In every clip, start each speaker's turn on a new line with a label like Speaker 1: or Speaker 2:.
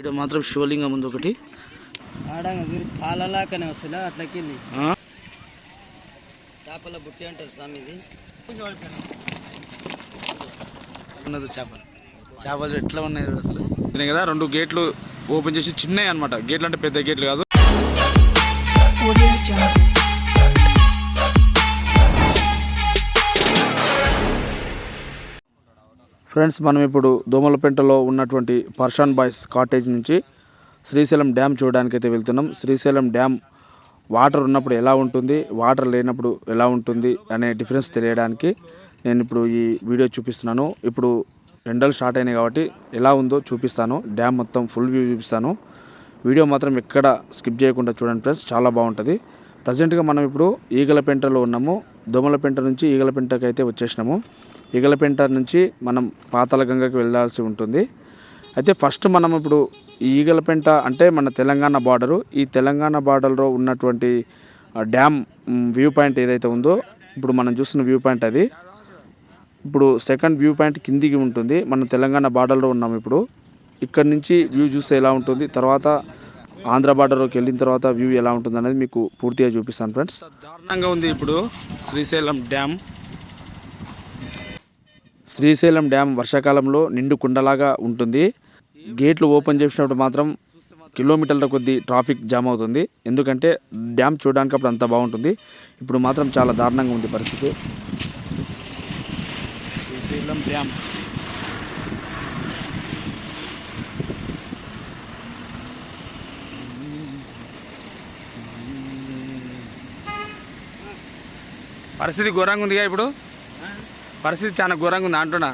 Speaker 1: ఇక్కడ మాత్రం శివలింగం ఉంది ఒకటి.
Speaker 2: ఆడంగా చూడు పాలలాకనే వస్తుందా అట్లకెళ్ళి? చేపల బుట్టి అంటారు స్వామి ఇది
Speaker 1: ఉన్నది చేపలు. చేపలు ఎట్లా ఉన్నాయి అసలు? కదా రెండు గేట్లు ఓపెన్ చేసి చిన్నవి అనమాట గేట్లు అంటే పెద్ద గేట్లు కాదు. ఫ్రెండ్స్ మనం ఇప్పుడు దోమలపెంటలో ఉన్నటువంటి పర్షాన్ బాయ్స్ కాటేజ్ నుంచి శ్రీశైలం డ్యామ్ చూడడానికి అయితే వెళ్తున్నాం. శ్రీశైలం డ్యామ్ వాటర్ ఉన్నప్పుడు ఎలా ఉంటుంది వాటర్ లేనప్పుడు ఎలా ఉంటుంది అనే డిఫరెన్స్ తెలియడానికి నేను ఇప్పుడు ఈ వీడియో చూపిస్తున్నాను. ఇప్పుడు ఎండలు స్టార్ట్ అయినాయి కాబట్టి ఎలా ఉందో చూపిస్తాను. డ్యామ్ మొత్తం ఫుల్ వ్యూ చూపిస్తాను. వీడియో మాత్రం ఎక్కడ స్కిప్ చేయకుండా చూడండి ఫ్రెండ్స్ చాలా బాగుంటుంది. ప్రజెంట్గా మనం ఇప్పుడు ఈగలపెంటలో ఉన్నాము. దోమలపెంట నుంచి ఈగలపెంటకి అయితే వచ్చేసినాము. ఈగలపెంట నుంచి మనం పాతాళగంగకి వెళ్ళాల్సి ఉంటుంది. అయితే ఫస్ట్ మనం ఇప్పుడు ఈ ఈగలపెంట అంటే మన తెలంగాణ బార్డరు. ఈ తెలంగాణ బార్డర్లో ఉన్నటువంటి డ్యామ్ వ్యూ పాయింట్ ఏదైతే ఉందో ఇప్పుడు మనం చూస్తున్న వ్యూ పాయింట్ అది. ఇప్పుడు సెకండ్ వ్యూ పాయింట్ కిందికి ఉంటుంది. మనం తెలంగాణ బార్డర్లో ఉన్నాం ఇప్పుడు. ఇక్కడ నుంచి వ్యూ చూస్తే ఎలా ఉంటుంది? తర్వాత ఆంధ్ర బార్డర్లోకి వెళ్ళిన తర్వాత వ్యూ ఎలా ఉంటుంది అనేది మీకు పూర్తిగా చూపిస్తాను ఫ్రెండ్స్. దారుణంగా ఉంది ఇప్పుడు శ్రీశైలం డ్యామ్. శ్రీశైలం డ్యామ్ వర్షాకాలంలో నిండు కుండలాగా ఉంటుంది. గేట్లు ఓపెన్ చేసినప్పుడు మాత్రం కిలోమీటర్ల కొద్దీ ట్రాఫిక్ జామ్ అవుతుంది. ఎందుకంటే డ్యామ్ చూడడానికి అప్పుడు అంత బాగుంటుంది. ఇప్పుడు మాత్రం చాలా దారుణంగా ఉంది పరిస్థితి. శ్రీశైలం డ్యామ్. పరిస్థితి ఘోరంగా ఉందిగా ఇప్పుడు. పరిస్థితి చాలా ఘోరంగా ఉంది అంటున్నా.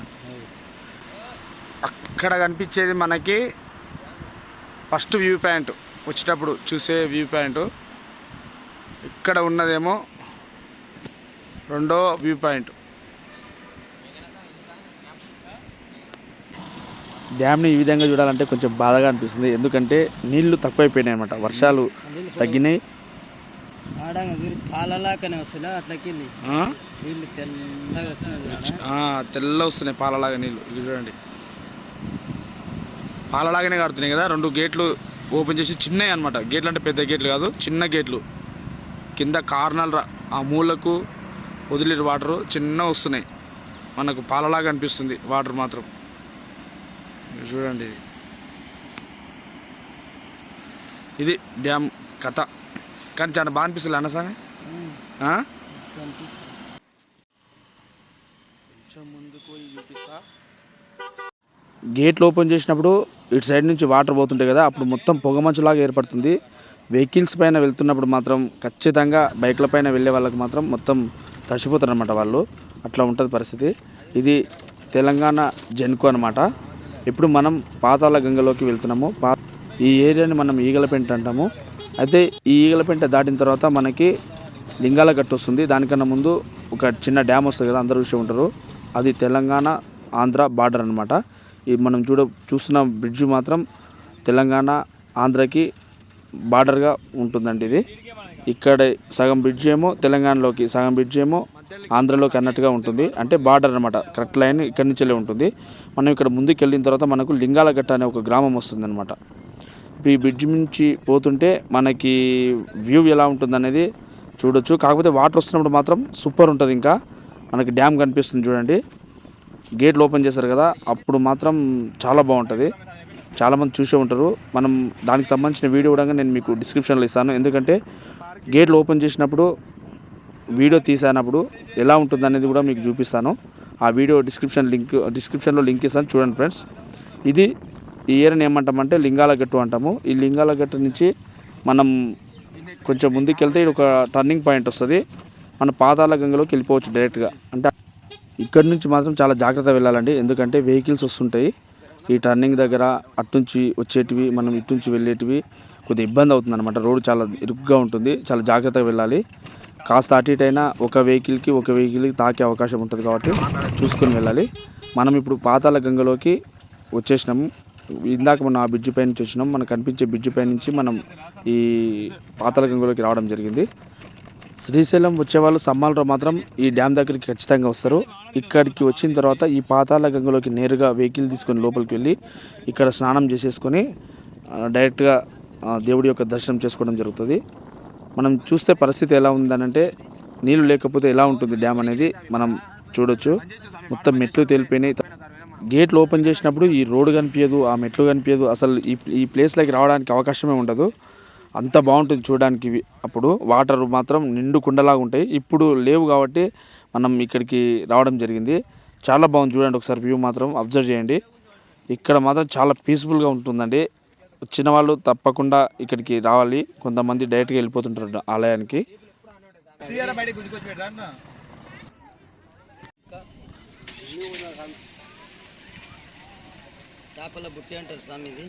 Speaker 1: అక్కడ కనిపించేది మనకి ఫస్ట్ వ్యూ పాయింట్. వచ్చేటప్పుడు చూసే వ్యూ పాయింట్. ఇక్కడ ఉన్నదేమో రెండో వ్యూ పాయింట్. డ్యామ్ని ఈ విధంగా చూడాలంటే కొంచెం బాధగా అనిపిస్తుంది. ఎందుకంటే నీళ్ళు తక్కువైపోయినాయి అనమాట వర్షాలు తగ్గినాయి.
Speaker 2: ఆడంగా చూడు పాలలాకనే వస్తుందా? అట్లకెళ్ళి
Speaker 1: ఆ?
Speaker 2: నీళ్ళు తెల్లగా?
Speaker 1: ఆ, తెల్ల వస్తున్నాయి పాలలాగా నీళ్ళు. ఇది చూడండి. పాలలాగానే కడుతున్నాయి కదా రెండు గేట్లు ఓపెన్ చేసి చిన్నవి అనమాట గేట్లు అంటే పెద్ద గేట్లు కాదు చిన్న గేట్లు. కింద కార్నల్ రా- ఆ మూలకు వదిలేరు వాటరు చిన్న వస్తున్నాయి. మనకు పాలలాగా అనిపిస్తుంది వాటర్ మాత్రం. చూడండి. ఇది డ్యామ్ కథ. కానీ చాలా బాగా అనిపిస్తుంది అన్నసామి
Speaker 2: ఉమ్,
Speaker 1: గేట్లు ఓపెన్ చేసినప్పుడు ఇటు సైడ్ నుంచి వాటర్ పోతుంటాయి కదా అప్పుడు మొత్తం పొగమంచులాగా ఏర్పడుతుంది. వెహికల్స్ పైన వెళ్తున్నప్పుడు మాత్రం ఖచ్చితంగా బైక్ల పైన వెళ్ళే వాళ్ళకి మాత్రం మొత్తం తడిసిపోతారు అనమాట వాళ్ళు. అట్లా ఉంటుంది పరిస్థితి. ఇది తెలంగాణ జెన్కు అనమాట ఇప్పుడు మనం పాతాళ గంగలోకి వెళ్తున్నాము. ఈ ఏరియాని మనం ఈగలపెంట అంటాము. అయితే ఈ ఈగలపెంట దాటిన తర్వాత మనకి లింగాల గట్టు వస్తుంది. దానికన్నా ముందు ఒక చిన్న డ్యామ్ వస్తుంది కదా అందరూ చూసి ఉంటారు. అది తెలంగాణ ఆంధ్ర బార్డర్ అనమాట ఇది మనం చూడ చూస్తున్న బ్రిడ్జ్ మాత్రం తెలంగాణ ఆంధ్రకి బార్డర్గా ఉంటుందండి ఇది. ఇక్కడ సగం బ్రిడ్జ్ ఏమో తెలంగాణలోకి సగం బ్రిడ్జ్ ఏమో ఆంధ్రలోకి అన్నట్టుగా ఉంటుంది. అంటే బార్డర్ అనమాట కరెక్ట్ లైన్ ఇక్కడి నుంచి ఉంటుంది. మనం ఇక్కడ ముందుకు వెళ్ళిన తర్వాత మనకు లింగాలగట్ట అనే ఒక గ్రామం వస్తుంది అనమాట ఈ బ్రిడ్జ్ నుంచి పోతుంటే మనకి వ్యూ ఎలా ఉంటుంది అనేది చూడొచ్చు. కాకపోతే వాటర్ వస్తున్నప్పుడు మాత్రం సూపర్ ఉంటుంది ఇంకా. మనకి డ్యామ్ కనిపిస్తుంది చూడండి. గేట్లు ఓపెన్ చేశారు కదా అప్పుడు మాత్రం చాలా బాగుంటుంది. చాలామంది చూసే ఉంటారు. మనం దానికి సంబంధించిన వీడియో కూడా నేను మీకు డిస్క్రిప్షన్లో ఇస్తాను. ఎందుకంటే గేట్లు ఓపెన్ చేసినప్పుడు వీడియో తీసానప్పుడు ఎలా ఉంటుంది అనేది కూడా మీకు చూపిస్తాను. ఆ వీడియో డిస్క్రిప్షన్ లింక్ డిస్క్రిప్షన్లో లింక్ ఇస్తాను. చూడండి ఫ్రెండ్స్. ఇది ఈ ఏరియాని ఏమంటామంటే లింగాల గట్టు అంటాము. ఈ లింగాల గట్టు నుంచి మనం కొంచెం ముందుకు వెళ్తే ఇది ఒక టర్నింగ్ పాయింట్ వస్తుంది. మన పాతాల గంగలోకి వెళ్ళిపోవచ్చు డైరెక్ట్గా. అంటే ఇక్కడి నుంచి మాత్రం చాలా జాగ్రత్త వెళ్ళాలండి. ఎందుకంటే వెహికల్స్ వస్తుంటాయి. ఈ టర్నింగ్ దగ్గర అట్నుంచి వచ్చేటివి మనం ఇటునుంచి వెళ్ళేటివి కొద్దిగా ఇబ్బంది అవుతుంది అనమాట రోడ్ చాలా ఇరుగ్గా ఉంటుంది. చాలా జాగ్రత్తగా వెళ్ళాలి. కాస్త అటు ఇటైనా ఒక వెహికల్కి ఒక వెహికల్కి తాకే అవకాశం ఉంటుంది కాబట్టి చూసుకొని వెళ్ళాలి. మనం ఇప్పుడు పాతాల గంగలోకి వచ్చేసినాము. ఇందాక మనం ఆ బ్రిడ్జి పై నుంచి వచ్చినాం. మనకు కనిపించే బ్రిడ్జి పై నుంచి మనం ఈ పాతాల గంగలోకి రావడం జరిగింది. శ్రీశైలం వచ్చేవాళ్ళు సమ్మాలరావు మాత్రం ఈ డ్యామ్ దగ్గరికి ఖచ్చితంగా వస్తారు. ఇక్కడికి వచ్చిన తర్వాత ఈ పాతాల గంగలోకి నేరుగా వెహికల్ తీసుకొని లోపలికి వెళ్ళి ఇక్కడ స్నానం చేసేసుకొని డైరెక్ట్గా ఆ, దేవుడి యొక్క దర్శనం చేసుకోవడం జరుగుతుంది. మనం చూస్తే పరిస్థితి ఎలా ఉందనంటే నీళ్ళు లేకపోతే ఎలా ఉంటుంది డ్యామ్ అనేది మనం చూడొచ్చు. మొత్తం మెట్లు తేలిపోయినాయి. గేట్లు ఓపెన్ చేసినప్పుడు ఈ రోడ్డు కనిపించదు ఆ మెట్లు కనిపించదు. అసలు ఈ ఈ ప్లేస్లోకి రావడానికి అవకాశమే ఉండదు. అంత బాగుంటుంది చూడడానికి ఇవి. అప్పుడు వాటర్ మాత్రం నిండు కుండలాగా ఉంటాయి. ఇప్పుడు లేవు కాబట్టి మనం ఇక్కడికి రావడం జరిగింది. చాలా బాగుంది చూడండి ఒకసారి వ్యూ మాత్రం. అబ్జర్వ్ చేయండి. ఇక్కడ మాత్రం చాలా పీస్ఫుల్గా ఉంటుందండి. వచ్చిన వాళ్ళు తప్పకుండా ఇక్కడికి రావాలి. కొంతమంది డైరెక్ట్గా వెళ్ళిపోతుంటారు ఆలయానికి.
Speaker 2: చేపల బుట్టి అంటారు స్వామి ఇది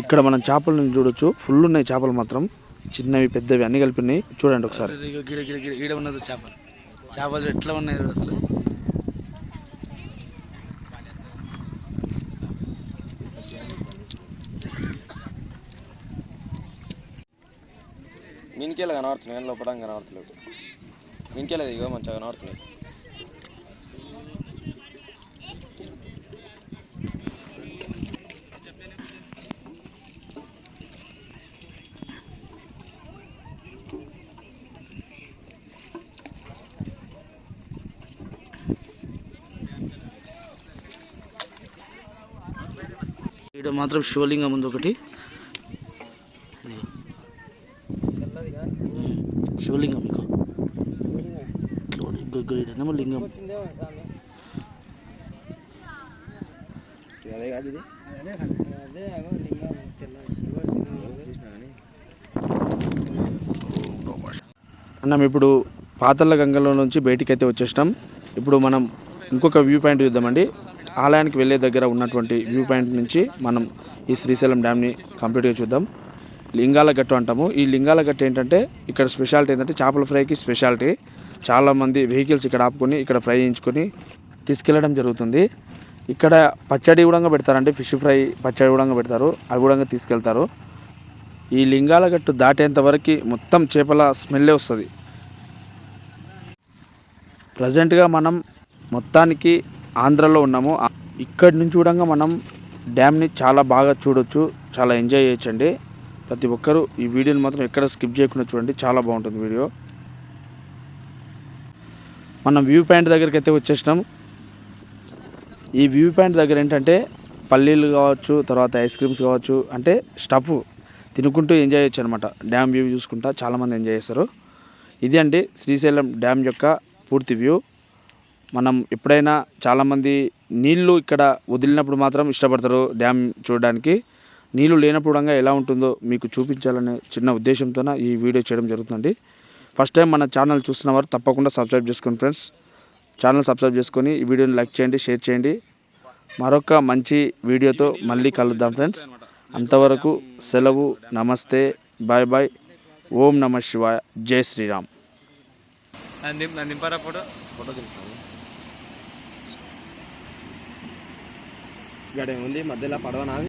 Speaker 1: ఇక్కడ మనం చేపలను చూడొచ్చు. ఫుల్ ఉన్నాయి చేపలు మాత్రం. చిన్నవి పెద్దవి అన్ని కలిపి ఉన్నాయి చూడండి ఒకసారి.
Speaker 2: గిడ గిడ గిడ ఈడ ఉన్నది చేపలు. చేపలు ఎట్లా ఉన్నాయి అసలు?
Speaker 3: మీనికేలా కనబడుతున్నాయి? కానీ లోపల కనబడతలేవు మీనికేలేదు ఇగో మంచిగా కనబడుతున్నాయి.
Speaker 1: ఇక్కడ మాత్రం శివలింగం ఉంది ఒకటి. శివలింగం ఇంకో. ఇంకో లింగం. మనం ఇప్పుడు పాతల గంగలో నుంచి బయటికి అయితే వచ్చేసినాం. ఇప్పుడు మనం ఇంకొక వ్యూ పాయింట్ చూద్దామండి. ఆలయానికి వెళ్ళే దగ్గర ఉన్నటువంటి వ్యూ పాయింట్ నుంచి మనం ఈ శ్రీశైలం డ్యామ్ని కంప్లీట్గా చూద్దాం. లింగాల గట్టు అంటాము. ఈ లింగాల గట్టు ఏంటంటే ఇక్కడ స్పెషాలిటీ ఏంటంటే చేపల ఫ్రైకి స్పెషాలిటీ. చాలామంది వెహికల్స్ ఇక్కడ ఆపుకొని ఇక్కడ ఫ్రై చేయించుకొని తీసుకెళ్ళడం జరుగుతుంది. ఇక్కడ పచ్చడి కూడా పెడతారండి. ఫిష్ ఫ్రై పచ్చడి కూడా పెడతారు. అవి కూడా తీసుకెళ్తారు. ఈ లింగాల గట్టు దాటేంత వరకు మొత్తం చేపల స్మెల్లే వస్తుంది. ప్రజెంట్గా మనం మొత్తానికి ఆంధ్రలో ఉన్నాము. ఇక్కడి నుంచి కూడా మనం డ్యామ్ని చాలా బాగా చూడొచ్చు చాలా ఎంజాయ్ చేయొచ్చండి. ప్రతి ఒక్కరూ ఈ వీడియోని మాత్రం ఎక్కడ స్కిప్ చేయకుండా చూడండి చాలా బాగుంటుంది వీడియో. మనం వ్యూ పాయింట్ దగ్గరికి అయితే వచ్చేసినాం. ఈ వ్యూ పాయింట్ దగ్గర ఏంటంటే పల్లీలు కావచ్చు తర్వాత ఐస్ క్రీమ్స్ కావచ్చు అంటే స్టఫ్ తినుకుంటూ ఎంజాయ్ చేయొచ్చు అనమాట డ్యామ్ వ్యూ చూసుకుంటా చాలామంది ఎంజాయ్ చేస్తారు. ఇది అండి శ్రీశైలం డ్యామ్ యొక్క పూర్తి వ్యూ. మనం ఎప్పుడైనా చాలామంది నీళ్ళు ఇక్కడ వదిలినప్పుడు మాత్రం ఇష్టపడతారు డ్యామ్ చూడడానికి. నీళ్ళు లేనప్పుడు కూడా ఎలా ఉంటుందో మీకు చూపించాలనే చిన్న ఉద్దేశంతోన ఈ వీడియో చేయడం జరుగుతుంది ఫస్ట్ టైం మన ఛానల్ చూస్తున్న వారు తప్పకుండా సబ్స్క్రైబ్ చేసుకోండి ఫ్రెండ్స్. ఛానల్ సబ్స్క్రైబ్ చేసుకొని ఈ వీడియోని లైక్ చేయండి షేర్ చేయండి. మరొక మంచి వీడియోతో మళ్ళీ కలుద్దాం ఫ్రెండ్స్. అంతవరకు సెలవు నమస్తే బాయ్ బాయ్ ఓం నమ శివాయ జై శ్రీరామ్.
Speaker 3: నింపారా ఫోటో? ఫోటో గడ ఉంది మధ్యలో పడవ నావి